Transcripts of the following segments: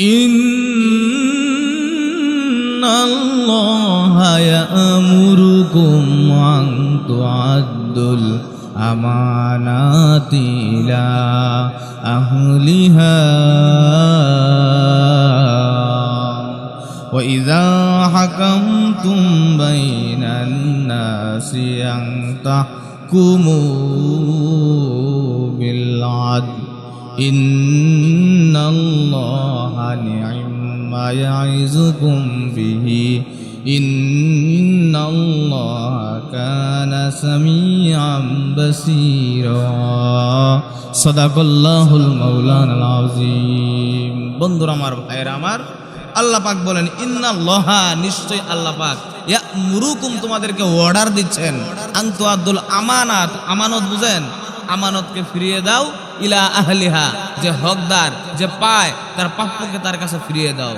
إن الله يأمركم أن تعدوا الأمانات إلى أهلها وإذا حكمتم بين الناس أن تحكموا بالعدل إن الله نعم ما يعظكم به إن الله كان سميعا بصيرا صدق الله المولانا العظيم বন্ধুরা আমার ভাইয়েরা আমার আল্লাহ পাক বলেন ইন্নাল্লাহা নিশ্চয় আল্লাহ পাক ইয়া মুরুকুম তোমাদেরকে অর্ডার দিচ্ছেন আন্তু আব্দুল আমানাত আমানত বুঝেন আমানতকে ফিরিয়ে দাও ইলা আহলিহা, যে হকদার, যে পায়, তার প্রাপ্যকে তার কাছে ফিরিয়ে দাও।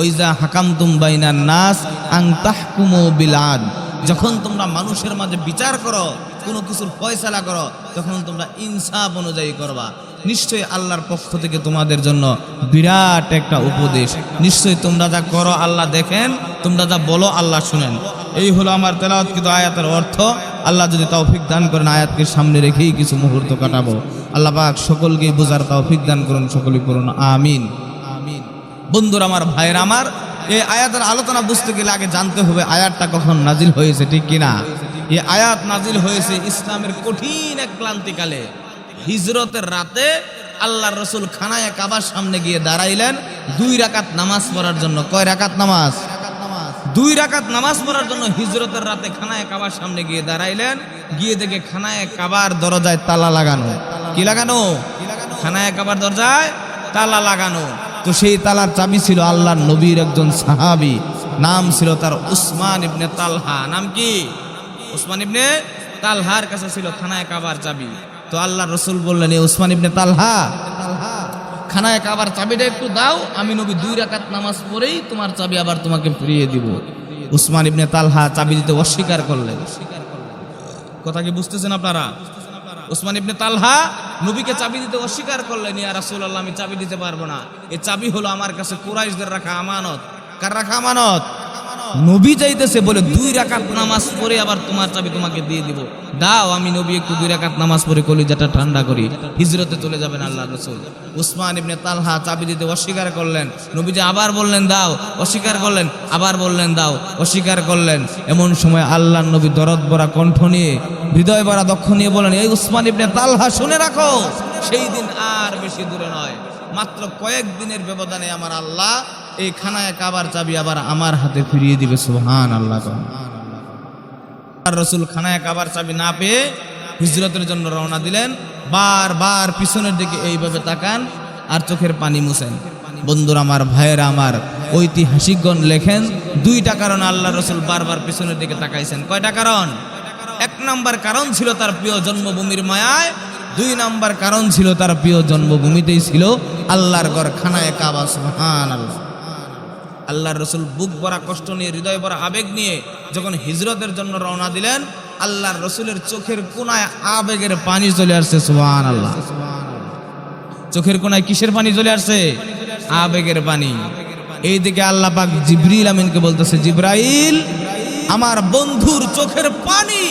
ওইজা হাকাম তুম বাইনান নাস আং তাহকুমু বিল আদ যখন তোমরা মানুষের মাঝে বিচার করো, কোনো কিছুর ফয়সালা করো, তখন তোমরা ইনসাফ অনুযায়ী করবা। নিশ্চয়ই আল্লাহর পক্ষ থেকে তোমাদের জন্য বিরাট একটা উপদেশ। নিশ্চয়ই তোমরা যা করো আল্লাহ দেখেন, তোমরা যা বলো আল্লাহ শুনেন। এই হলো আমার তেলাওয়াতকৃত আয়াতের অর্থ। আল্লাহ যদি তৌফিক দান করেন, আয়াতকে সামনে রেখেই কিছু মুহূর্ত কাটাবো। আল্লাহ পাক সকলকেই বোঝার তৌফিক দান করুন সকলে করুন আমিন। আমিন। বন্ধুরা আমার ভাইয়ের আমার এই আয়াতের আলোচনা বুঝতে গেলে আগে জানতে হবে আয়াতটা কখন নাজিল হয়েছে ঠিক কিনা? এই আয়াত নাজিল হয়েছে ইসলামের কঠিন এক ক্লান্তিকালে। হিজরতের রাতে আল্লাহ রসুল খানায় কাবার সামনে গিয়ে দাঁড়াইলেন দুই রাকাত নামাজ পড়ার জন্য। কয় রাকাত নামাজ? দুই রাকাত নামাজ পড়ার জন্য হিজরতের রাতে খানায় কাবার সামনে গিয়ে দাঁড়াইলেন গিয়ে দেখে খানায় কাবার দরজায় তালা লাগানো। কি লাগানো? খানায় কাবার দরজায় তালা লাগানো। তো সেই তালার চাবি ছিল আল্লাহর নবীর একজন সাহাবি। নাম ছিল তার উসমান ইবনে তালহা। নাম কি? উসমান ইবনে তালহার কাছে ছিল খানায় কাবার চাবি। তো আল্লাহ রসুল বললেন, এ উসমান ইবনে তালহা খানায় কাবার চাবিটা একটু দাও। আমি নবী দুই রাকাত নামাজ পড়েই তোমার চাবি আবার তোমাকে ফিরিয়ে দিব। উসমান ইবনে তালহা চাবি দিতে অস্বীকার করলেন। কথা কি বুঝতেছেন আপনারা? উসমান ইবনে তালহা নবীকে চাবি দিতে অস্বীকার করলেন, ইয়া রাসুল্লাহ আমি চাবি দিতে পারব না। এই চাবি হলো আমার কাছে কুরাইশদের রাখা আমানত। কার রাখা আমানত? নবী চাইতেছে বলে দুই রাকাত নামাজ পড়ে আবার তোমার চাবি তোমাকে দিয়ে দিব। দাও, আমি নবী একটু দুই রাকাত নামাজ পড়ে কলিজাটা ঠান্ডা করি। হিজরতে চলে যাবেন আল্লাহ রসুল। উসমান ইবনে তালহা চাবি দিতে অস্বীকার করলেন। নবী যে আবার বললেন, দাও। অস্বীকার করলেন, আবার বললেন, দাও। অস্বীকার করলেন। এমন সময় আল্লাহ নবী দরদ ভরা কণ্ঠ নিয়ে, হৃদয় ভরা দক্ষ নিয়ে বলেন এই উসমান ইবনে তালহা, শুনে রাখো, সেই দিন আর বেশি দূরে নয়। মাত্র কয়েক দিনের ব্যবধানে আমার আল্লাহ এই খানায় কাবার চাবি আবার আমার হাতে ফিরিয়ে দিবে সুহান আল্লাহ রসুল খানায় কাবার চাবি না পেয়ে হিজরতের জন্য রওনা দিলেন। বারবার পিছনের দিকে এইভাবে তাকান আর চোখের পানি মুছেন। বন্ধুরা আমার, ভাইয়েরা আমার, ঐতিহাসিকগণ লেখেন, দুইটা কারণ আল্লাহ রসুল বারবার পিছনের দিকে তাকাইছেন। কয়টা কারণ? এক নাম্বার কারণ ছিল তার প্রিয় জন্মভূমির মায়ায়, দুই নাম্বার কারণ ছিল তার প্রিয় জন্মভূমিতেই ছিল আল্লাহর গড় খানায় কাবা সুহান আল্লাহ আল্লাহর রসুল বুক ভরা কষ্ট নিয়ে, হৃদয় ভরা আবেগ নিয়ে যখন হিজরতের জন্য রওনা দিলেন, আল্লাহর রসুলের চোখের কোনায় আবেগের পানি চলে আসছে সুহান আল্লাহ চোখের কোনায় কিসের পানি চলে আসছে? আবেগের পানি। এইদিকে আল্লাহ পাক জিব্রিল আমিনকে বলতেছে, জিব্রাইল, আমার বন্ধুর চোখের পানি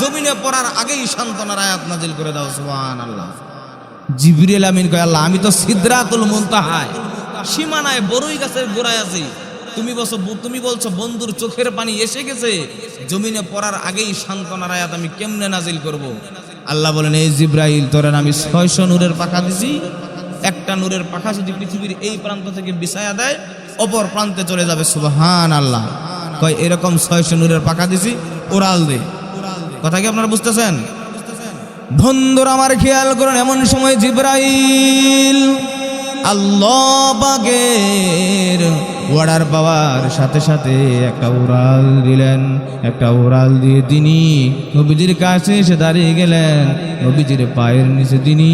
জমিনে পড়ার আগেই সান্ত্বনার আয়াত নাজিল করে দাও সুবহান আল্লাহ জিবরিল আমিন কয়, আল্লাহ, আমি তো সিদ্রাতুল মুনতাহায় সীমানায় বড়ই গাছের গোড়ায় আছি। তুমি বলছো তুমি বলছো, বন্ধুর চোখের পানি এসে গেছে। জমিনে পড়ার আগেই সান্ত্বনার আয়াত আমি কেমনে নাজিল করব। আল্লাহ বলেন, এই জিব্রাইল তোরেন আমি ছয়শো নূরের পাখা দিছি। একটা নূরের পাখা যদি পৃথিবীর এই প্রান্ত থেকে বিছায়া দেয়, অপর প্রান্তে চলে যাবে। সুবহান আল্লাহ কয়, এরকম ছয়শো নূরের পাখা দিছি ওরাল দে। কথা কি আপনারা বুঝতেছেন? বন্ধুর, আমার খেয়াল করুন, এমন সময় জিব্রাইল আল্লাহ বাগের ওয়ার্ডার পাওয়ার সাথে সাথে একটা উড়াল দিলেন, একটা উড়াল দিয়ে তিনি নবীজির কাছে এসে দাঁড়িয়ে গেলেন। নবীজির পায়ের নিচে তিনি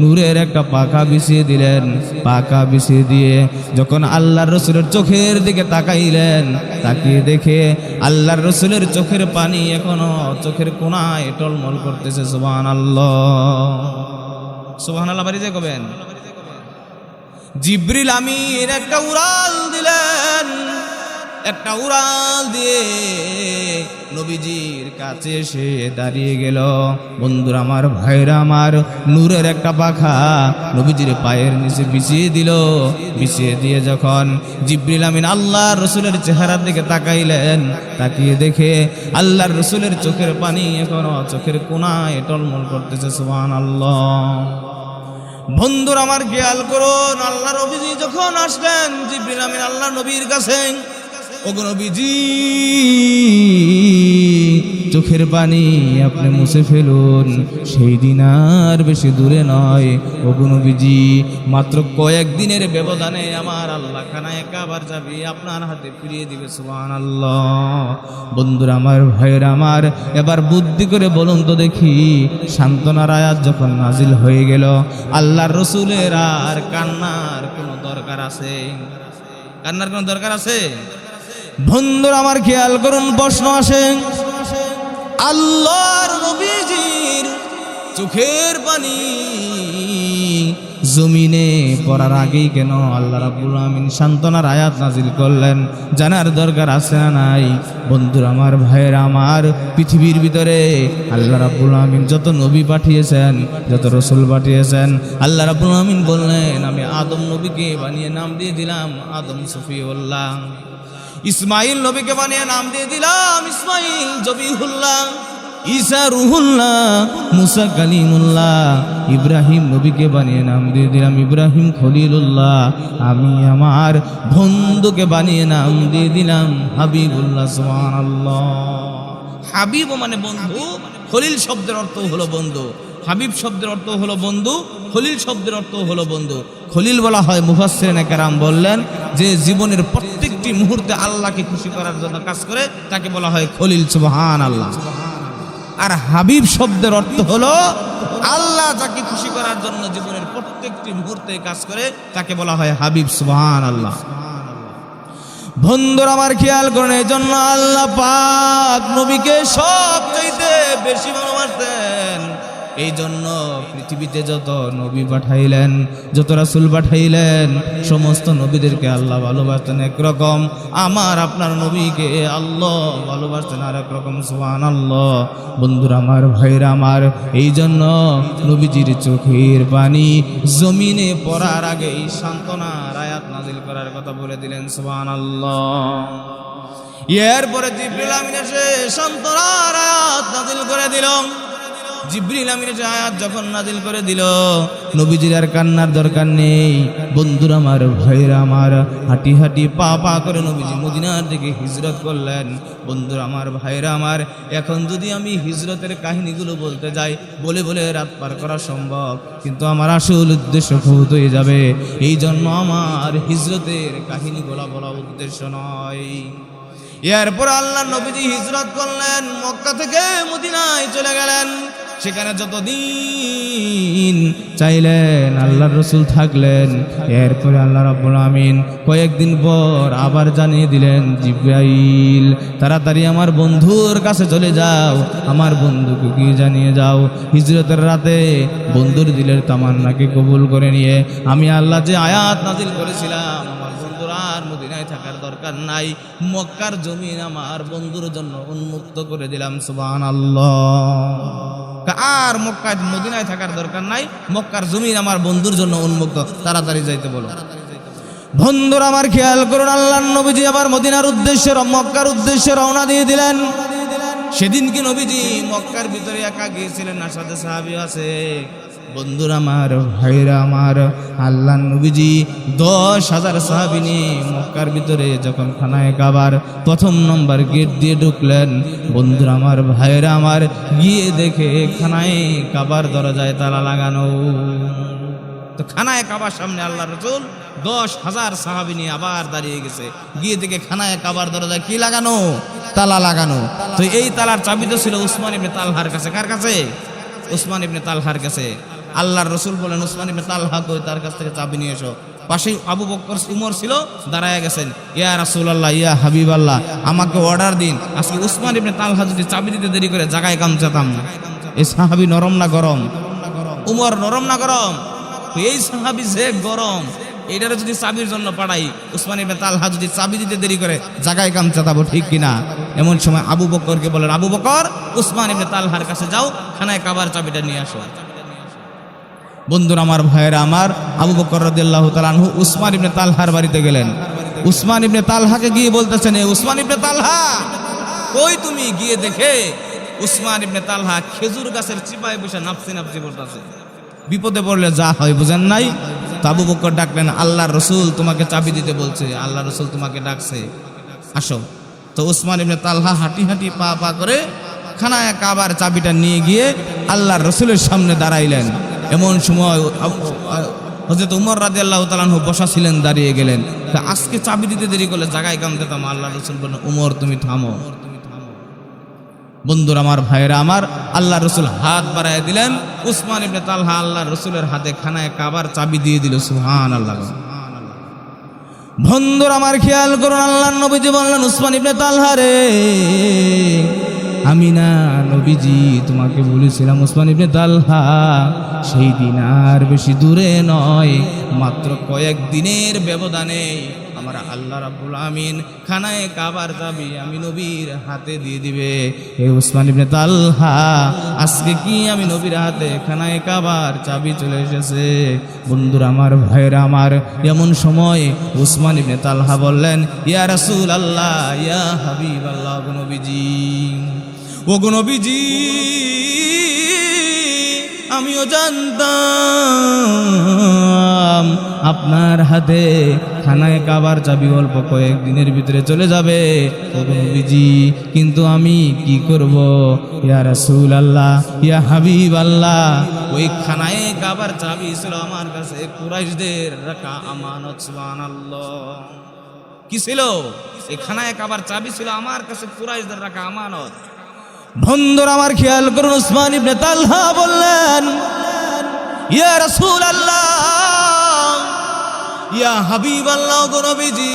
নূরের একটা পাখা বিছিয়ে দিলেন। পাখা বিছিয়ে দিয়ে যখন আল্লাহর রসুলের চোখের দিকে তাকাইলেন, তাকিয়ে দেখে আল্লাহর রসুলের চোখের পানি এখনও চোখের কোনায় টলমল করতেছে সুবাহ আল্লাহ সুবাহ আল্লাহ বাড়িতে কবেন? জিব্রিল আমির একটা উড়াল দিলেন। একটা উড়াল দিয়ে নবীজির কাছে এসে দাঁড়িয়ে গেল। বন্ধুর আমার, ভাইরা আমার, নূরের একটা পাখা নবীজির পায়ের নিচে বিছিয়ে দিল। বিছিয়ে দিয়ে যখন জিব্রিল আমিন আল্লাহ রসুলের চেহারার দিকে তাকাইলেন, তাকিয়ে দেখে আল্লাহর রসুলের চোখের পানি এখনও চোখের কোনায় টলমল করতেছে সুবহান আল্লাহ বন্ধুর আমার খেয়াল করুন আল্লাহ নবীজি যখন আসলেন, জিব্রিল আমিন আল্লাহ নবীর কাছে, ওগো নবীজি চোখের পানি আপনি মুছে ফেলুন। সেই দিন আর বেশি দূরে নয়। ওগো নবীজি, মাত্র কয়েক দিনের ব্যবধানে আমার আল্লাহ খানায় কাবার যাবি আপনার হাতে ফিরিয়ে দিবে সুবহান আল্লাহ বন্ধুরা, আমার ভাইয়ের, আমার, এবার বুদ্ধি করে বলুন তো দেখি, সান্ত্বনার আয়াত যখন নাজিল হয়ে গেল, আল্লাহর রসুলের আর কান্নার কোনো দরকার আছে? কান্নার কোনো দরকার আছে? বন্ধুরা, আমার খেয়াল করুন, প্রশ্ন আসে। আল্লাহর নবীজির চোখের পানি জমিনে পড়ার আগেই কেন আল্লাহ রাব্বুল আমিন সান্ত্বনার আয়াত নাজিল করলেন? জানার দরকার আছে না নাই? বন্ধুরা আমার, ভাইয়ের আমার, পৃথিবীর ভিতরে আল্লাহ রাব্বুল আমিন যত নবী পাঠিয়েছেন, যত রসুল পাঠিয়েছেন, আল্লাহ রাব্বুল আমিন বললেন, আমি আদম নবীকে বানিয়ে নাম দিয়ে দিলাম, আদম সফিউল্লাহ। ইসমাইল নবীকে বানিয়ে নাম দিয়ে দিলাম, ইসমাইল জবিহুল্লাহ, ঈসা রুহুল্লাহ, মুসা কালিমুল্লাহ, ইব্রাহিম নবীকে বানিয়ে নাম দিয়ে দিলাম, ইব্রাহিম খলিলুল্লাহ, আমি আমার বন্ধুকে বানিয়ে নাম দিয়ে দিলাম, হাবিবুল্লাহ, সুবহানাল্লাহ। হাবিব মানে বন্ধু, খলিল শব্দের অর্থ হলো বন্ধু, হাবিব শব্দের অর্থ হলো বন্ধু, খলিল শব্দের অর্থ হলো বন্ধু। খলিল বলা হয় মুফাসসিরিনে কেরাম বললেন যে জীবনের প্রত্যেকটি মুহূর্তে আল্লাহকে খুশি করার জন্য কাজ করে, তাকে বলা হয় খলিল সুবহান আল্লাহ আর হাবিব শব্দের অর্থ হলো, আল্লাহ যাকে খুশি করার জন্য জীবনের প্রত্যেকটি মুহূর্তে কাজ করে, তাকে বলা হয় হাবিব সুবহান আল্লাহ বন্ধুর, আমার খেয়াল করেন এই জন্য আল্লাহ পাক নবীকে সব চাইতে বেশি ভালোবাসতেন। এই জন্য পৃথিবীতে যত নবী পাঠাইলেন, যত রাসুল পাঠাইলেন, সমস্ত নবীদেরকে আল্লাহ ভালোবাসতেন একরকম। আমার আপনার নবীকে আল্লাহ ভালোবাসতেন আর একরকম সোহান আল্লাহ বন্ধুরা আমার ভাইরা আমার এই জন্য নবীজির চোখের পানি জমিনে পড়ার আগে এই সান্ত্বনার আয়াত নাজিল করার কথা বলে দিলেন সোহান আল্লাহ এরপরে জিব্রিল আমিন এসে সান্ত্বনার আয়াত নাজিল করে দিল। জিব্রিল আমিন আয়াত যখন নাজিল করে দিল, নবীজির আর কান্নার দরকার নেই। বন্ধুরা আমার ভাইরা আমার, হাঁটি হাঁটি পা পা করে নবীজি মদিনার দিকে হিজরত করলেন। বন্ধুরা আমার ভাইরা আমার, এখন যদি আমি হিজরতের কাহিনীগুলো বলতে যাই, বলে বলে রাত পার করা সম্ভব। কিন্তু আমার আসল উদ্দেশ্য বহুত হয়ে যাবে। এই জন্য আমার হিজরতের কাহিনীগুলো বলা উদ্দেশ্য নয়। এরপর আল্লাহ নবীজি হিজরত করলেন, মক্কা থেকে মদিনায় চলে গেলেন। সেখানে যতদিন চাইলেন আল্লাহর রসুল থাকলেন, এরপরে আল্লাহ রাব্বুল আমিন কয়েকদিন পর আবার জানিয়ে দিলেন, জিব্রাইল, তাড়াতাড়ি আমার বন্ধুর কাছে চলে যাও, আমার বন্ধুকে গিয়ে জানিয়ে যাও। হিজরতের রাতে বন্ধুর দিলের তামান্নাকে কবুল করে নিয়ে আমি আল্লাহ যে আয়াত নাজিল করেছিলাম আর মদিনায় থাকার দরকার নাই, মক্কার জমিন আমার বন্ধুর জন্য উন্মুক্ত করে দিলাম সুবান আর মক্কায় মদিনায় থাকার দরকার নাই। মক্কার জমিন আমার বন্ধুর জন্য উন্মুক্ত। তাড়াতাড়ি যাইতে বলো। বন্ধুর, আমার খেয়াল করুন আল্লাহ নবীজি আবার মদিনার উদ্দেশ্যে মক্কার উদ্দেশ্যে রওনা দিয়ে দিলেন। সেদিন কি নবীজি মক্কার ভিতরে একা গিয়েছিলেন না সাথে সাহাবি আছে? বন্ধুরা আমার ভাইরা আমার, আল্লাহ নবীজি দশ হাজার সাহাবি মক্কার ভিতরে যখন খানায় কাবার প্রথম নম্বর গেট দিয়ে ঢুকলেন, বন্ধুরা আমার ভাইরা আমার, গিয়ে দেখে খানায় কাবার দরজায় তালা লাগানো। তো খানায় কাবার সামনে আল্লাহ রসুল দশ হাজার সাহাবি আবার দাঁড়িয়ে গেছে। গিয়ে দেখে খানায় কাবার দরজায় কি লাগানো? তালা লাগানো। তো এই তালার চাবি তো ছিল উসমান ইবনে তালহার কাছে। কার কাছে? উসমান ইবনে তালহার কাছে। আল্লাহর রসুল বলেন উসমান ইবনে তালহা কই? তার কাছ থেকে চাবি নিয়ে এসো। পাশে আবু বকর উমর ছিল, দাঁড়ায় গেছেন। ইয়া রাসূলুল্লাহ, ইয়া হাবিব আল্লাহ আমাকে অর্ডার দিন। আজকে উসমান ইবনে তালহা যদি চাবি দিতে দেরি করে জায়গায় কাম চেতাম না। এই সাহাবি নরম না গরম? উমর নরম না গরম? এই সাহাবি যে গরম, এইটারে যদি চাবির জন্য পাঠাই উসমান ইবনে তালহা যদি চাবি দিতে দেরি করে জায়গায় কাম চাতাবো ঠিক কিনা? এমন সময় আবু বকরকে বলেন, আবু বকর উসমান ইবনে তালহার কাছে যাও, খানায় কাবার চাবিটা নিয়ে আসো। বন্ধুরা, আমার ভাইয়েরা, আমার আবু বকর রাদিয়াল্লাহু তাআলা আনহু উসমান ইবনে তালহার বাড়িতে গেলেন। উসমান ইবনে তালহাকে গিয়ে বলতেছেন, "এ উসমান ইবনে তালহা, কই তুমি? গিয়ে দেখে উসমান ইবনে তালহা খেজুর গাছের চিপায় বসে নাপসি নাপসি করতেছে। বিপদে পড়লে যা হয় বুঝেন নাই? তো আবু বকর ডাকলেন, আল্লাহর রসুল তোমাকে চাবি দিতে বলছে আল্লাহ রসুল তোমাকে ডাকছে। আসো। তো উসমান ইবনে তালহা হাঁটি হাঁটি পা পা করে খানায় কাবার চাবিটা নিয়ে গিয়ে আল্লাহর রসুলের সামনে দাঁড়াইলেন। এমন সময় হজরত উমর রাজি আল্লাহ তালাহু বসা ছিলেন, দাঁড়িয়ে গেলেন। তা আজকে চাবি দিতে দেরি করলে জায়গায় কাম দিতাম। আল্লাহ রসুল বললেন, উমর, তুমি থামো। বন্ধুর আমার, ভাইয়েরা আমার আল্লাহ রসুল হাত বাড়ায় দিলেন। উসমান ইবনে তালহা আল্লাহ রসুলের হাতে খানায় কাবার চাবি দিয়ে দিল। সুহান আল্লাহ বন্ধুর আমার, খেয়াল করুন আল্লাহ নবীজি বললেন, উসমান ইবনে তালহা রে আমি না নবীজি তোমাকে বলেছিলাম উসমান ইবনে তালহা, সেই দিন আর বেশি দূরে নয়, মাত্র কয়েক দিনের ব্যবধানে আমার আল্লাহ রাব্বুল আমিন খানায় কাবার চাবি আমি নবীর হাতে দিয়ে দিবে। হে উসমান ইবনে তালহা, আজকে কি আমি নবীর হাতে খানায় কাবার চাবি চলে এসেছে? বন্ধুরা আমার ভাইরা আমার, এমন সময় উসমান ইবনে তালহা বললেন, ইয়া রাসূল আল্লাহ ইয়া হাবিব আল্লাহ নবীজি। ও গো আমিও জানতাম আপনার হাতে খানায় কাবার চাবি অল্প কয়েকদিনের ভিতরে চলে যাবে। নবীজি, কিন্তু আমি কি করব? ইয়া রাসূল আল্লাহ ইয়া হাবিব আল্লাহ ওই খানায় কাবার চাবি ছিল আমার কাছে, কুরাইশদের রাখা আমানত, সুবহানাল্লাহ। কি ছিল? এই খানায় কাবার চাবি ছিল আমার কাছে, কুরাইশদের রাখা আমানত। বন্ধুর, আমার খেয়াল করুন, উসমান ইবনে তালহা বললেন, ইয়া রাসূল আল্লাহ ইয়া হাবিব আল্লাহ নবীজি,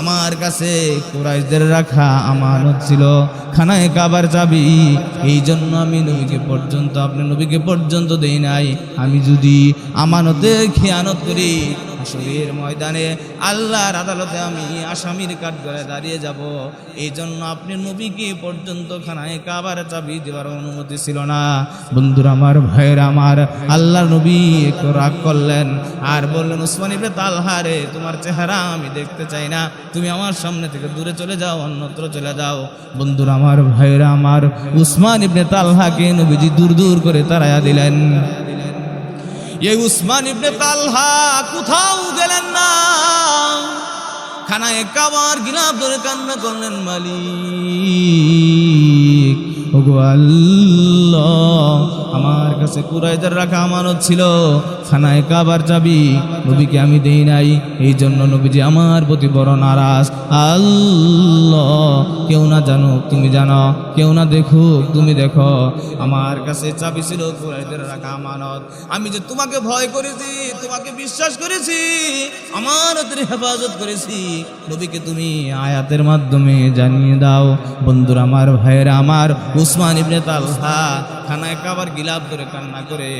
আমার কাছে কুরাইশদের রাখা আমানত ছিল, খানায় কাবার চাবি এই জন্য আমি নবীকে পর্যন্ত, আপনি নবীকে পর্যন্ত দেই নাই। আমি যদি আমানতে খেয়ানত করি আসলের ময়দানে আল্লাহর আদালতে আমি আসামির করে দাঁড়িয়ে যাব। এই জন্য আপনি নবীকে পর্যন্ত খানায় কাবার চাবি দেওয়ার অনুমতি ছিল না। বন্ধুরা, আমার ভাইয়ের, আমার আল্লাহর নবী একটু রাগ করলেন আর বললেন উসমান ইবনে তালহা রে, তোমার চেহারা আমি দেখতে চাই না। তুমি আমার সামনে থেকে দূরে চলে যাও, অন্যত্র চলে যাও। বন্ধুরা, আমার ভাইয়েরা, আমার উসমান ইবনে তালহাকে নবীজি দূর দূর করে তাড়াইয়া দিলেন। এই উসমান ইবনে তালহা কোথাও গেলেন না। খানায় কাবার গিলাপ ধরে কান্না করলেন মালিক। আল্লাহ, আমার কাছে কুরাইদের রাখা আমানত ছিল। খানায় কাবার চাবি। নবীকে আমি দেই নাই। এই জন্য নবীজি আমার প্রতি বড় নারাজ। আল্লাহ, কেউ না জানুক তুমি জানো, কেউ না দেখুক তুমি দেখো। আমার কাছে চাবি ছিল কুরাইদের রাখা আমানত। আমি যে তোমাকে ভয় করেছি, তোমাকে বিশ্বাস করেছি, আমানতের হেফাজত করেছি, নবীকে তুমি আয়াতের মাধ্যমে জানিয়ে দাও। বন্ধুরা, আমার ভাইয়েরা, আমার উসমান ইবনে তালহা খানায় কাবার গিলাপ করে কান্না করে,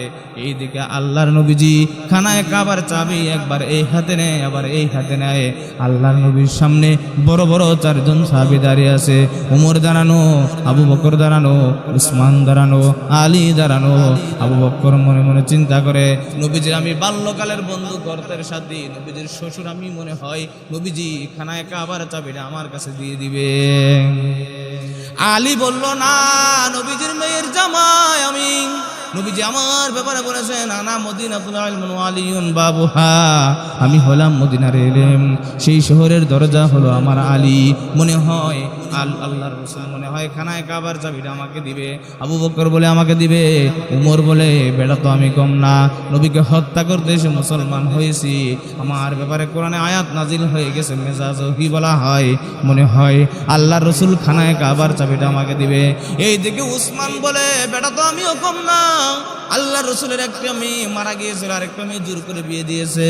এইদিকে আল্লাহর নবীজি, খানায় কাবার চাবি একবার এই হাতে নেয়, আবার এই হাতে নেয়। আল্লাহর নবীর সামনে বড় বড় চারজন সাহাবী দাঁড়িয়ে আছে। উমর দাঁড়ানো, আবু বকর দাঁড়ানো, উসমান দাঁড়ানো, আলী দাঁড়ানো। আবু বকর মনে মনে চিন্তা করে, নবীজির আমি বাল্যকালের বন্ধু, গর্তের সাথে, নবীজির শ্বশুর আমি মনে হয়, নবীজি খানায় কাবার চাবিটা আমার কাছে দিয়ে দিবে। আলী বলল, না, নবীজির মেয়ের জামাই আমি। নবীজি আমার ব্যাপারে বলেছেন, আনা মদিনাতুল ইলমুন আলিয়ুন বাবুহা। আমি হলাম মদিনার এলেম। সেই শহরের দরজা হলো আমার আলী। মনে হয়, আল আল্লাহর রসুল মনে হয় খানায় কাবার চাবিটা আমাকে দিবে। আবু বকর বলে আমাকে দিবে, উমর বলে বেড়া তো আমি কম না। নবীকে হত্যা করতে এসে মুসলমান হয়েছি। আমার ব্যাপারে কোরআনে আয়াত নাজিল হয়ে গেছে মেজাজ কি বলা হয়। মনে হয়, আল্লাহর রসুল খানায় কাবার চাবিটা আমাকে দিবে। এই দিকে উসমান বলে, বেটা তো আমিও কম না। আল্লাহ রসুলের একটা মেয়ে মারা গিয়েছিল আর একটা মেয়ে জোর করে বিয়ে দিয়েছে।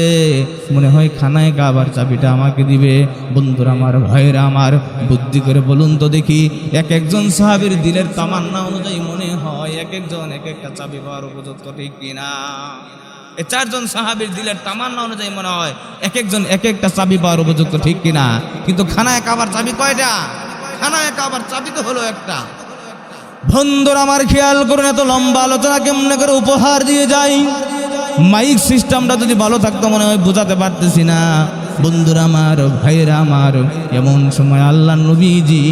মনে হয় খানায় কাবার চাবিটা আমাকে দিবে। বন্ধুরা আমার, ভাইয়েরা আমার, বুদ্ধি করে বলুন তো দেখি। এক একজন সাহাবীর দিলের তামান্না অনুযায়ী মনে হয় এক একজন এক একটা চাবি পাওয়ার উপযুক্ত ঠিক কিনা। এই চারজন সাহাবীর দিলের তামান্না অনুযায়ী মনে হয় এক একজন এক একটা চাবি পাওয়ার উপযুক্ত ঠিক কিনা। কিন্তু খানায় কাবার চাবি কয়টা? খানায় কাবার চাবি তো হলো একটা। বন্ধুর, আমার খেয়াল করুন, এত লম্বা আলোচনা কেমনে করে উপহার দিয়ে যাই? মাইক সিস্টেমটা যদি ভালো থাকতো, মনে হয় বোঝাতে পারতেছি না। বন্ধুরা, আমার ভাইরা আমার এমন সময় আল্লাহ নবীজি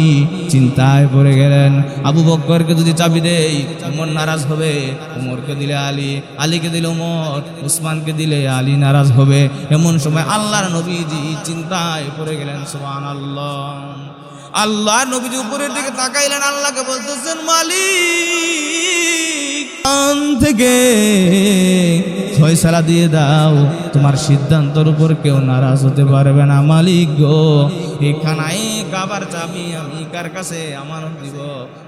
চিন্তায় পড়ে গেলেন। আবু বক্করকে যদি চাবি দেই, উমর নারাজ হবে। উমরকে দিলে আলী, আলীকে দিলে উমর, উসমানকে দিলে আলী নারাজ হবে। এমন সময় আল্লাহর নবীজি চিন্তায় পড়ে গেলেন সুবহান আল্লাহ আল্লাহ নবীজি উপরের দিকে তাকাইলেন, আল্লাহকে বলতেছেন, মালিক থেকে ফয়সালা দিয়ে দাও, তোমার সিদ্ধান্তর উপর কেউ নারাজ হতে পারবে না। মালিক গো, এখানায় কাবার চাবি আমি কার কাছে? আমার দিব।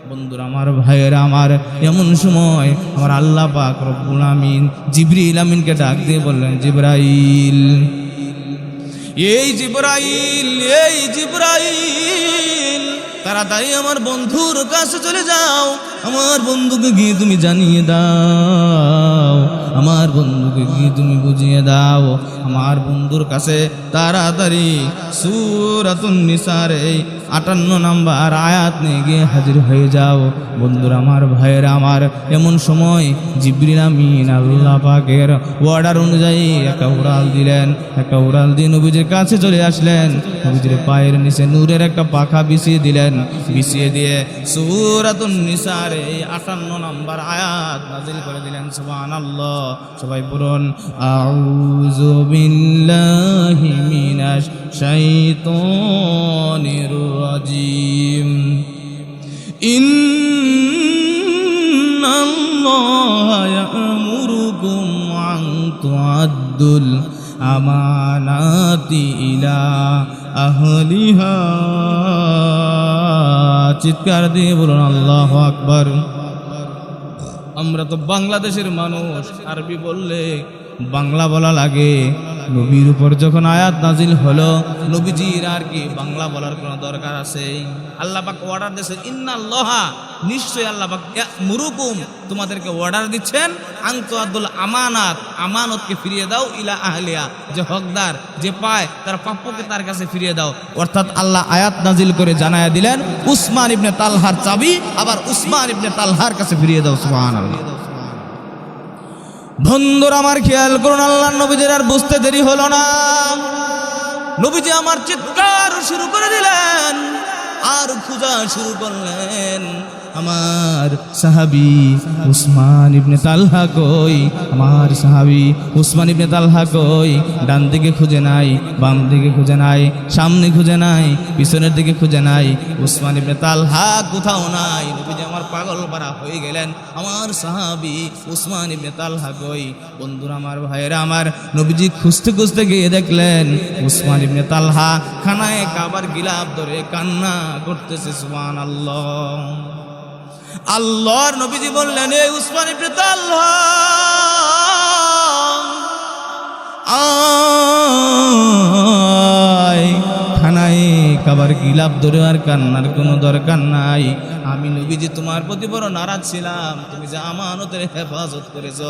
বন্ধুরা, আমার ভাইয়ের, আমার এমন সময় আমার আল্লাহ পাক রব্বুল আমিন জিবরিল আমিনকে ডাক দিয়ে বললেন, জিব্রাইল। এই জিব্রাইল এই জিব্রাইল তাড়াতাড়ি আমার বন্ধুর কাছে চলে যাও। আমার বন্ধুকে গিয়ে তুমি জানিয়ে দাও। আমার বন্ধুকে গিয়ে তুমি বুঝিয়ে দাও। আমার বন্ধুর কাছে তাড়াতাড়ি সুরাতুন নিসার এই আটান্ন নাম্বার আয়াত নিয়ে গিয়ে হাজির হয়ে যাও। বন্ধুরা আমার, ভাইয়ের আমার, এমন সময় জিবরিল আমিন আল্লাহ পাকের অর্ডার অনুযায়ী একটা উড়াল দিলেন। একটা উড়াল দিয়ে নবীজির কাছে চলে আসলেন। নবীজির পায়ের নিচে নূরের একটা পাখা বিছিয়ে দিলেন। বিছিয়ে দিয়ে সুরাতুন নিসার এই আটান্ন নম্বর আয়াত নাজিল করে দিলেন। সুবহানাল্লাহ। সবাই পড়ুন। আউযু বিল্লাহি মিনাশ শাইতানির রাজিম إن الله يأمركم أن تعدوا الأمانات إلى أهلها চিৎকার দিয়ে বলুন আল্লাহ আকবার আমরা তো বাংলাদেশের মানুষ আরবি বললে বাংলা বলা লাগে। নবীর উপর যখন আয়াত নাজিল হলো, নবীজির আর কি বাংলা বলার কোনো দরকার আছে? আল্লাহ পাক অর্ডার দিয়েছেন, ইন্নাল্লাহা নিশ্চয়ই আল্লাহ পাক মুরুকুম তোমাদেরকে অর্ডার দিচ্ছেন, আন্ত আব্দুল আমানাত আমানতকে ফিরিয়ে দাও, ইলা আহলিয়া যে হকদার, যে পায়, তার প্রাপ্যকে তার কাছে ফিরিয়ে দাও। অর্থাৎ আল্লাহ আয়াত নাজিল করে জানায়া দিলেন, উসমান ইবনে তালহার চাবি আবার উসমান ইবনে তালহার কাছে ফিরিয়ে দাও সুবহানাল্লাহ। বন্ধুর আমার খেয়াল করুন, আল্লাহ নবীদের আর বুঝতে দেরি হল না। নবীজি আমার চিৎকার শুরু করে দিলেন, আর খোঁজা শুরু করলেন। আমার সাহাবি উসমান ইবনে তালহা কই? আমার সাহাবি উসমান ইবনে তালহা কই? ডান দিকে খুঁজে নাই, বাম দিকে খুঁজে নাই, সামনে খুঁজে নাই, পিছনের দিকে খুঁজে নাই। উসমান ইবনে তালহা কোথাও নাই, নবীজি আমার পাগল পারা হয়ে গেলেন। আমার সাহাবি উসমান ইবনে তালহা কই? বন্ধুরা আমার, ভাইয়েরা আমার, নবীজি খুঁজতে খুঁজতে গিয়ে দেখলেন, উসমান ইবনে তালহা খানায় কাবার গিলাপ ধরে কান্না করতেছে সুবহান আল্লাহ আল্লাহর নবীজি বললেন এই উসমান ইবনে আয় খানায় খাবার গিলাপ ধরে আর কান্নার কোনো দরকার নাই। আমি নবীজি তোমার প্রতি বড় নারাজ ছিলাম, তুমি যে আমানতের হেফাজত করেছ।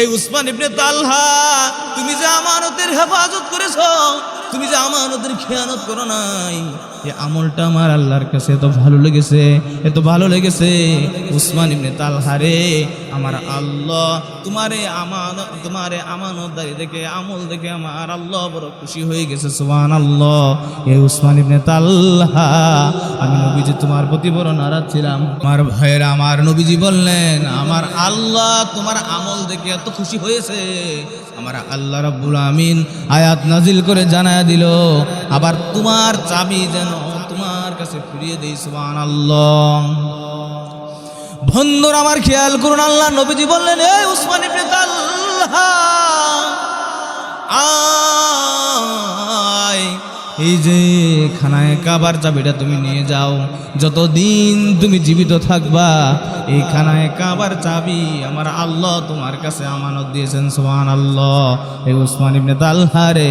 এই উসমান ইবনে তালহা, তুমি যে আমানতের হেফাজত করেছ, তুমি যে আমানতের খেয়ানত করো নাই। এই আমলটা আমার আল্লাহর কাছে এত ভালো লেগেছে, এত ভালো লেগেছে। উসমান ইবনে তালহা রে, আমার আল্লাহ, তোমারে আমান তোমারে আমানতদারি দেখে, আমল দেখে আমার আল্লাহ বড় খুশি হয়ে গেছে সুবহান আল্লাহ এই উসমান ইবনে তালহা, আমি নবীজি তোমার প্রতি বড় নারাজ ছিলাম। আমার ভাইয়েরা, আমার নবীজি বললেন, আমার আল্লাহ তোমার আমল দেখে এত খুশি হয়েছে। আমার আল্লাহ রাব্বুল আমিন আয়াত নাজিল করে জানায়া দিল, আবার তোমার চাবি যেন কাছে ফিরিয়ে দেই, সুবহানাল্লাহ। বন্ধুর, আমার খেয়াল করুন, আল্লাহ নবীজি বললেন, এই উসমান ইবনে তালহা, আয় এই যে খানায় কাবার চাবিটা তুমি নিয়ে যাও। যতদিন তুমি জীবিত থাকবা, এই খানায় কাবার চাবি আমার আল্লাহ তোমার কাছে আমানত দিয়েছেন সোহান আল্লাহ এই উসমান ইবনে তালহা রে,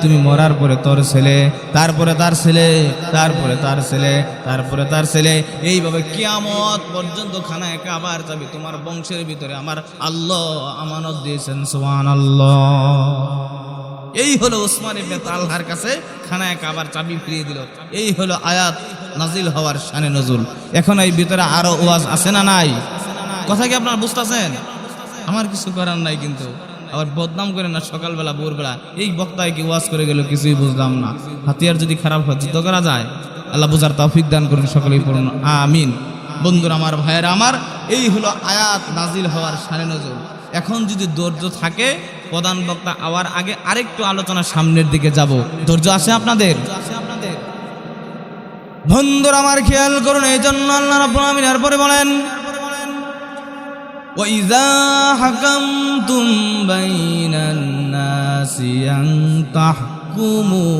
তুমি মরার পরে তোর ছেলে, তারপরে তার ছেলে, তারপরে তার ছেলে, তারপরে তার ছেলে। এইভাবে কিয়ামত পর্যন্ত খানায় কাবার চাবি তোমার বংশের ভিতরে আমার আল্লাহ আমানত দিয়েছেন সোহান আল্লাহ এই হলো ওসমান ইবনে তালহার কাছে খানায় কাবার চাবি ফিরিয়ে দিল। এই হলো আয়াত নাজিল হওয়ার শানে নজুল। এখন এই ভিতরে আরও ওয়াজ আছে না নাই? কথা কি আপনারা বুঝতেছেন? আমার কিছু করার নাই কিন্তু। আবার বদনাম করে না সকালবেলা, ভোরবেলা। এই বক্তায় কি ওয়াজ করে গেল কিছুই বুঝলাম না। হাতিয়ার যদি খারাপ হয়, যুদ্ধ করা যায়? আল্লাহ বুঝার তৌফিক দান করুন সকলেই পড়ুন। আমিন। বন্ধুরা, আমার ভাইয়েরা, আমার এই হলো আয়াত নাজিল হওয়ার শানে নজুল। এখন যদি ধৈর্য থাকে প্রধান বক্তা আওয়ার আগে আরেকটু আলোচনা সামনের দিকে যাব ধৈর্য আছে আপনাদের বন্ধুরা আমার খেয়াল করুন এই জন্য আল্লাহ রাব্বুল আলামিন এরপরে বলেন وإذا حكمتم بين الناس أن تحكموا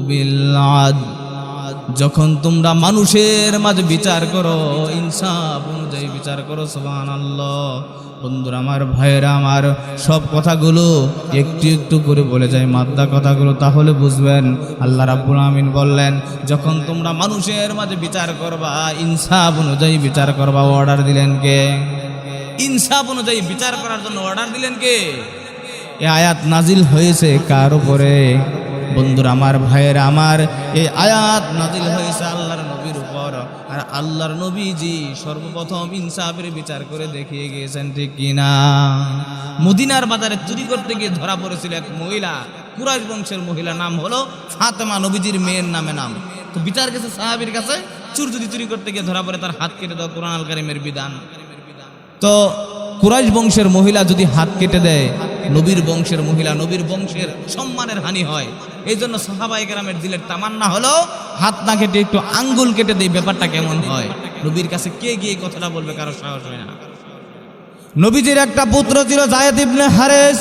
بالعدل যখন তোমরা মানুষের মাঝে বিচার করো, ইনসাফ অনুযায়ী বিচার করো সোহান আল্লাহ বন্ধুরা আমার, ভাইয়েরা আমার, সব কথাগুলো একটু একটু করে বলে যায়, মাদ্দা কথাগুলো, তাহলে বুঝবেন। আল্লাহ রাব্বুল আমিন বললেন, যখন তোমরা মানুষের মাঝে বিচার করবা, ইনসাফ অনুযায়ী বিচার করবা অর্ডার দিলেন কে? ইনসাফ অনুযায়ী বিচার করার জন্য অর্ডার দিলেন কে? এ আয়াত নাজিল হয়েছে কার উপরে? বন্ধুরা, আমার ভাইয়ের, আমার এই আয়াত নাজিল হয়েছে আল্লাহর নবীর উপর। আর আল্লাহর নবীজি সর্বপ্রথম ইনসাফের বিচার করে দেখিয়ে গিয়েছেন, ঠিক কিনা মদিনার বাজারে চুরি করতে গিয়ে ধরা পড়েছিল এক মহিলা। কুরাইশ বংশের মহিলা নাম হলো ফাতেমা নবীজির মেয়ের নামে নাম। তো বিচার গেছে সাহাবির কাছে, চুর যদি চুরি করতে গিয়ে ধরা পড়ে, তার হাত কেটে দাও কোরআন আল কারিমের বিধান। তো কুরাইশ বংশের মহিলা যদি হাত কেটে দেয়, নবীর বংশের মহিলা, নবীর বংশের সম্মানের হানি হয়। এই জন্য সাহাবাই গ্রামের দিলের তামান্না হলো, হাত না কেটে একটু আঙ্গুল কেটে দেয় ব্যাপারটা কেমন হয়? নবীর কাছে কে গিয়ে কথাটা বলবে কারও সাহস হয় না। নবীজির একটা পুত্র ছিল জায়েদ ইবনে হারেস।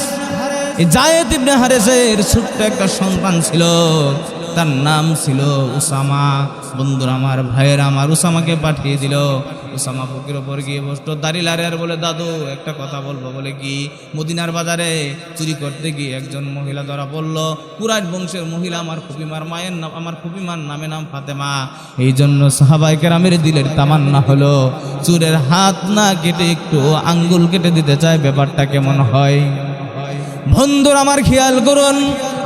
জায়েদ ইবনে হারেসের ছোট্ট একটা সন্তান ছিল। তার নাম ছিল উসামা। বন্ধুরা আমার, ভাইয়ের আমার, উসামাকে পাঠিয়ে দিল। উসামা বুকের ওপর গিয়ে বসতো দাড়ি লারে আর বলে, দাদু, একটা কথা বলব। বলে কি? মদিনার বাজারে চুরি করতে গিয়ে একজন মহিলা ধরা পড়ল। কুরাইশ বংশের মহিলা, আমার ফুপিমার মায়ের নাম, আমার ফুপিমার নামে নাম ফাতেমা। এই জন্য সাহাবাই কেরামের দিলের তামান্না হলো, চুরের হাত না কেটে একটু আঙ্গুল কেটে দিতে চায়, ব্যাপারটা কেমন হয়? বন্ধুর, আমার খেয়াল করুন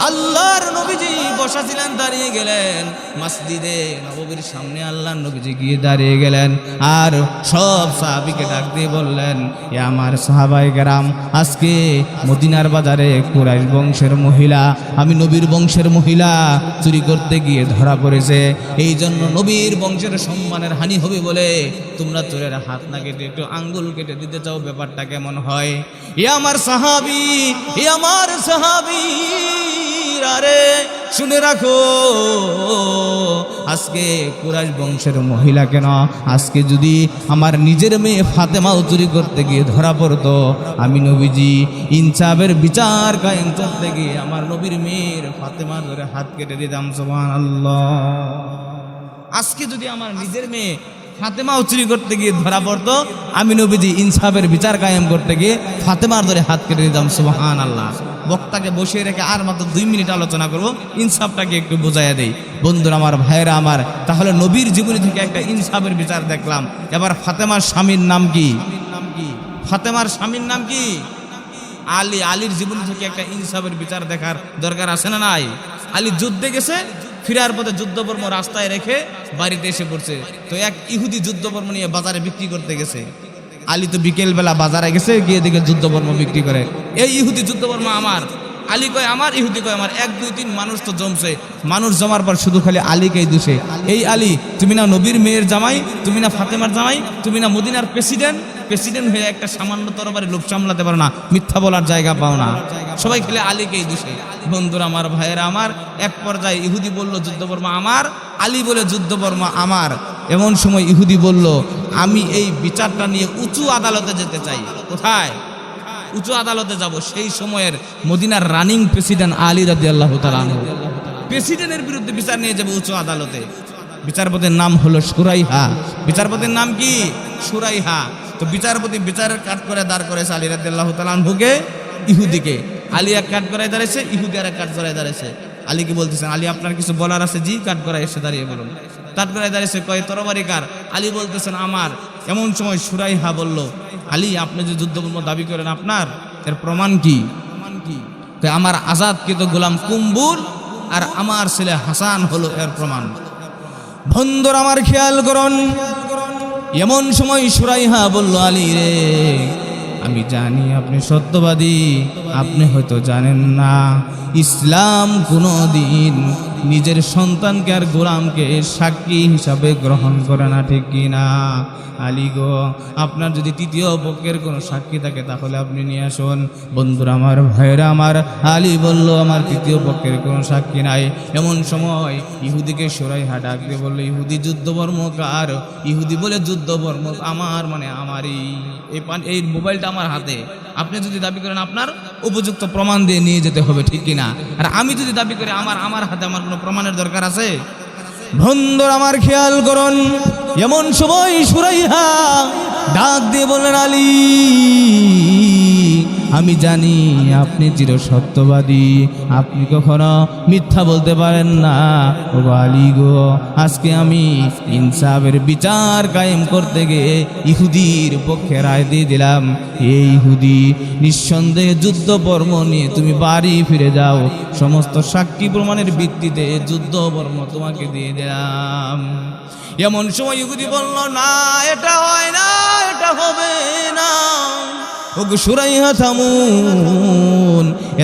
আল্লাহর নবীজি বসা ছিলেন, দাঁড়িয়ে গেলেন। মসজিদে নববীর সামনে আল্লাহর নবীজি গিয়ে দাঁড়িয়ে গেলেন। আর সব সাহাবিকে ডাক দিয়ে বললেন, এ আমার সাহাবাই গ্রাম আজকে মদিনার বাজারে কুরাইশ বংশের মহিলা, আমি নবীর বংশের মহিলা, চুরি করতে গিয়ে ধরা পড়েছে। এই জন্য নবীর বংশের সম্মানের হানি হবে বলে তোমরা চোরের হাত না কেটে একটু আঙ্গুল কেটে দিতে চাও, ব্যাপারটা কেমন হয়? এ আমার সাহাবি এ আমার সাহাবি, আরে শুনে রাখো, আজকে কুরাইশ বংশের মহিলা কেন? আজকে যদি আমার নিজের মেয়ে ফাতেমাও চুরি করতে গিয়ে ধরা পড়তো, আমি নবীজি ইনসাফের বিচার কায়েম করতে গিয়ে আমার নবীর মেয়ের ফাতেমা ধরে হাত কেটে দিতাম সোমান আল্লাহ আজকে যদি আমার নিজের মেয়ে ফাতেমাও চুরি করতে গিয়ে ধরা পড়তো। আমি নবীজি ইনসাফের বিচার কায়েম করতে গিয়ে ফাতেমার ধরে হাত কেটে দিতাম সুবাহান আল্লাহ বক্তাকে বসিয়ে রেখে আর মাত্র দুই মিনিট আলোচনা করব, ইনসাফটাকে একটু বোঝাইয়া দেই। বন্ধুরা আমার, ভাইয়েরা আমার, তাহলে নবীর জীবনী থেকে একটা ইনসাফের বিচার দেখলাম। এবার ফাতেমার স্বামীর নাম কি? ফাতেমার স্বামীর নাম কি? আলী। আলীর জীবনী থেকে একটা ইনসাফের বিচার দেখার দরকার আছে না নাই? আলী যুদ্ধে গেছে? ফিরার পথে যুদ্ধকর্ম রাস্তায় রেখে বাড়িতে এসে পড়ছে। তো এক ইহুদি যুদ্ধকর্ম নিয়ে বাজারে বিক্রি করতে গেছে। আলী তো বিকেলবেলা বাজারে গেছে, গিয়ে দিকে যুদ্ধকর্ম বিক্রি করে। এই ইহুদি যুদ্ধকর্ম আমার। আলী কয়, আমার? ইহুদি কয়, আমার। এক, দুই, তিন, মানুষ তো জমছে। মানুষ জমার পর শুধু খালি আলীকেই দোষে। এই আলী, তুমি না নবীর মেয়ের জামাই, তুমি না ফাতেমার জামাই, তুমি না মদিনার প্রেসিডেন্ট প্রেসিডেন্ট হয়ে একটা সামান্য তরবারি লোভ সামলাতে পারো না, মিথ্যা বলার জায়গা পাও না। সবাই খেলে আলীকেই দোষে। বন্ধুরা, আমার ভাইয়েরা, আমার এক পর্যায়ে ইহুদি বলল, যুদ্ধবর্মা আমার। আলী বলে, যুদ্ধবর্মা আমার। এমন সময় ইহুদি বলল, আমি এই বিচারটা নিয়ে উঁচু আদালতে যেতে চাই। কোথায়? উঁচু আদালতে যাব। সেই সময়ের মদিনার রানিং প্রেসিডেন্ট আলী রাদি আল্লাহ প্রেসিডেন্টের বিরুদ্ধে বিচার নিয়ে যাবে উঁচু আদালতে। বিচারপতির নাম হলো সুরাইহা। বিচারপতির নাম কি? সুরাইহা। তো বিচারপতি বিচারের কাট করে দাঁড় করেছে আলী রাদিয়াল্লাহু তাআলা আনহুকে ইহুদিকে। আলী এক কাট করায় দাঁড়িয়েছে ইহুদি আর এক কাট করায় দাঁড়িয়েছে আলী কি বলতেছেন? আলী, আপনার কিছু বলার আছে? জি কাট করায় এসে দাঁড়িয়ে বলুন। কাট করায় দাঁড়িয়েছে কয়, তরবারি কার? আলী বলতেছেন, আমার। এমন সময় সুরাইহা বলল, আলী, আপনি যে যুদ্ধকর্ম দাবি করেন আপনার, এর প্রমাণ কি? তো আমার আজাদকৃত গোলাম কুম্বুর আর আমার ছেলে হাসান হলো এর প্রমাণ। বন্ধুর, আমার খেয়াল করুন এমন সময় সুরাইহা বলল, আলী রে, আমি জানি আপনি সত্যবাদী। আপনি হয়তো জানেন না, ইসলাম কোনো দিন নিজের সন্তানকে আর গোলামকে সাক্ষী হিসাবে গ্রহণ করে না, ঠিক কি না? আলী গো, আপনার যদি তৃতীয় পক্ষের কোনো সাক্ষী থাকে, তাহলে আপনি নিয়ে আসুন। বন্ধুরা আমার ভাইরা আমার, আলী বলল, আমার তৃতীয় পক্ষের কোনো সাক্ষী নাই। এমন সময় ইহুদিকে সরাই দিয়ে বলল, ইহুদি যুদ্ধবর্ম কার? ইহুদি বলে যুদ্ধবর্ম আমার মানে আমারই। এই এই মোবাইলটা আমার হাতে। আপনি যদি দাবি করেন আপনার উপযুক্ত প্রমাণ দিয়ে নিয়ে যেতে হবে, ঠিক কিনা? আর আমি যদি দাবি করি আমার আমার হাতে আমার কোনো প্রমাণের দরকার আছে? বন্ধুর, আমার খেয়াল করুন। এমন সময় সুরাইহা ডাক দিয়ে বললেন, আলী, আমি জানি আপনি চির সত্যবাদী আপনি কখনো মিথ্যা বলতে পারেন না। ও আলী গো, আজকে আমি ইনসাফের বিচার কায়েম করতে গিয়ে ইহুদির পক্ষে রায় দিয়ে দিলাম। এই ইহুদি, নিঃসন্দেহে যুদ্ধ বর্ম নিয়ে তুমি বাড়ি ফিরে যাও। সমস্ত সাক্ষী প্রমাণের ভিত্তিতে যুদ্ধ বর্ম তোমাকে দিয়ে দিলাম। এমন সময় ইহুদি বলল, না, এটা হয় না, এটা হবে না। সুরাইহা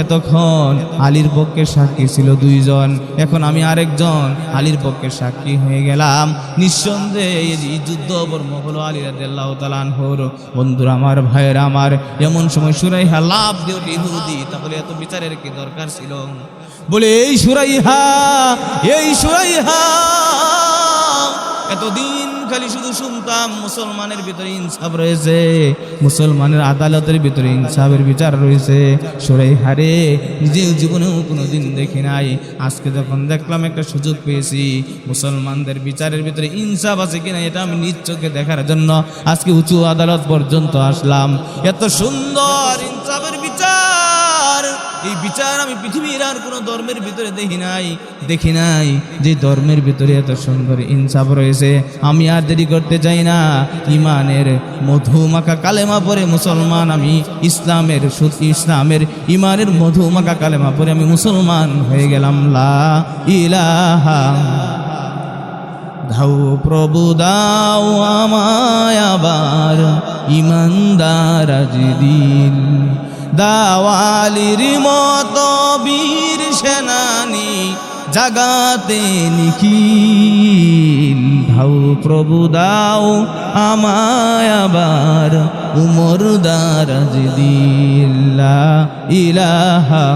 এতক্ষণ আলীর পক্ষে সাক্ষী ছিল দুইজন। এখন আমি আরেকজন, আলীর পক্ষে সাক্ষী হয়ে গেলাম। নিঃসন্দেহে এই যুদ্ধ বর্ম হলো আলী রাদিয়াল্লাহ তালানহর বন্ধুরা আমার, ভাইয়ের আমার, এমন সময় সুরাইহা লাভ উঠে, ইহুদি, তাহলে এত বিচারের কি দরকার ছিল? বলে, এই সুরাইহা এই সুরাইহা, এতদিন খালি শুধু শুনতাম মুসলমানের ভিতরে ইনসাফ রয়েছে, মুসলমানের আদালতের ভিতরে ইনসাফের বিচার রয়েছে। সরাই হারে নিজের জীবনেও কোনোদিন দেখি নাই। আজকে যখন দেখলাম একটা সুযোগ পেয়েছি, মুসলমানদের বিচারের ভিতরে ইনসাফ আছে কিনা এটা আমি নিজ চোখে দেখার জন্য আজকে উঁচু আদালত পর্যন্ত আসলাম। এত সুন্দর ইনসাফের বিচার! এই বিচার আমি পৃথিবীর আর কোনো ধর্মের ভিতরে দেখি নাই দেখি নাই যে ধর্মের ভিতরে এত সুন্দর ইনসাফ রয়েছে। আমি আর দেরি করতে চাই না। ইমানের মধুমাখা কালেমা পরে মুসলমান, আমি ইসলামের ইসলামের ইমানের মধুমাখা কালেমা পরে আমি মুসলমান হয়ে গেলাম। লা ইলাহা ধাও প্রভু, দাও আমায় আবার ইমানদার দিন দাওয়ালির মতো বীর সেনানি জাগাতে নিখিল। ধাও প্রভু দাও আমায় আবার উমর দারাজ দিল্লা, ইলাহা